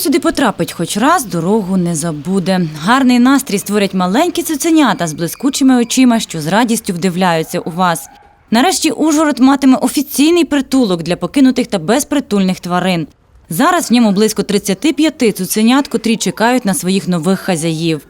сюди потрапить хоч раз, дорогу не забуде. Гарний настрій створять маленькі цуценята з блискучими очима, що з радістю вдивляються у вас. Нарешті Ужгород матиме офіційний притулок для покинутих та безпритульних тварин. Зараз в ньому близько 35 цуценят, котрі чекають на своїх нових хазяїв.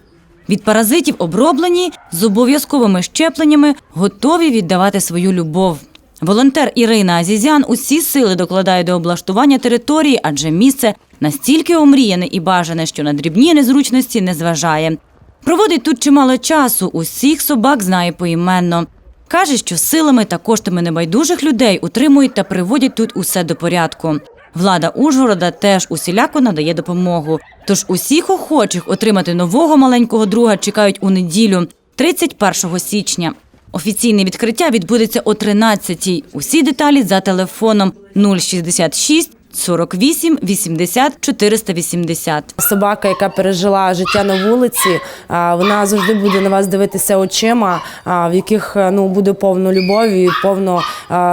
Від паразитів оброблені з обов'язковими щепленнями, готові віддавати свою любов. Волонтер Ірина Азізян усі сили докладає до облаштування території, адже місце настільки омріяне і бажане, що на дрібні незручності не зважає. Проводить тут чимало часу, усіх собак знає поіменно. Каже, що силами та коштами небайдужих людей утримують та приводять тут усе до порядку. Влада Ужгорода теж усіляко надає допомогу. Тож усіх охочих отримати нового маленького друга чекають у неділю, 31 січня. Офіційне відкриття відбудеться о 13-й. Усі деталі за телефоном 066 48 80 480. Собака, яка пережила життя на вулиці, вона завжди буде на вас дивитися очима, в яких е, ну буде повно любові, повно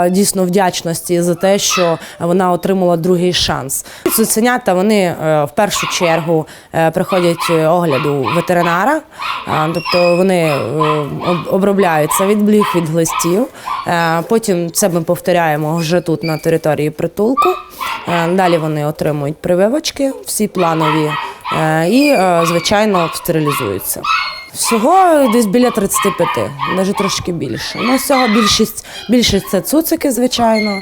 дійсно вдячності за те, що вона отримала другий шанс. Цуценята вони е, в першу чергу е, приходять огляду ветеринара, тобто вони обробляються від бліг, від глистів. Потім це ми повторяємо вже тут на території притулку. Е, Далі вони отримують прививочки, всі планові, е, і, е, звичайно, стерилізуються. Всього десь біля 35, навіть трошки більше. Ну, всього більшість, більшість це цуцики, звичайно,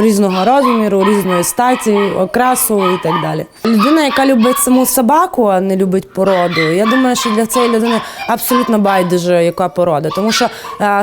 різного розміру, різної статі, окрасу і так далі. Людина, яка любить саму собаку, а не любить породу, я думаю, що для цієї людини абсолютно байдуже, яка порода. Тому що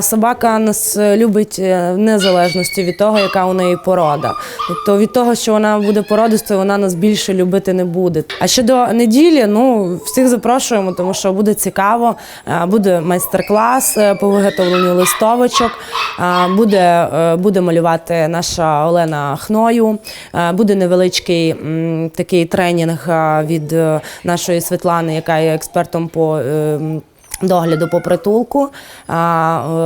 собака нас любить е, в незалежності від того, яка у неї порода. Тобто від того, що вона буде породистою, вона нас більше любити не буде. А щодо неділі, ну всіх запрошуємо, тому що буде цікаво. Е, Буде майстер-клас е, по виготовленню листовочок. е, Буде, буде малювати наша Олена Хною. Буде невеличкий такий тренінг від нашої Світлани, яка є експертом по. Догляду по притулку е,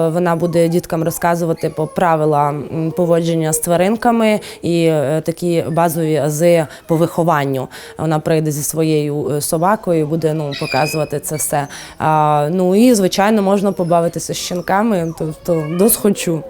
вона буде діткам розказувати по правила поводження з тваринками і е, такі базові ази по вихованню. Вона прийде зі своєю е, собакою, буде ну показувати це все. Ну і звичайно можна побавитися з щенками, тобто досхочу.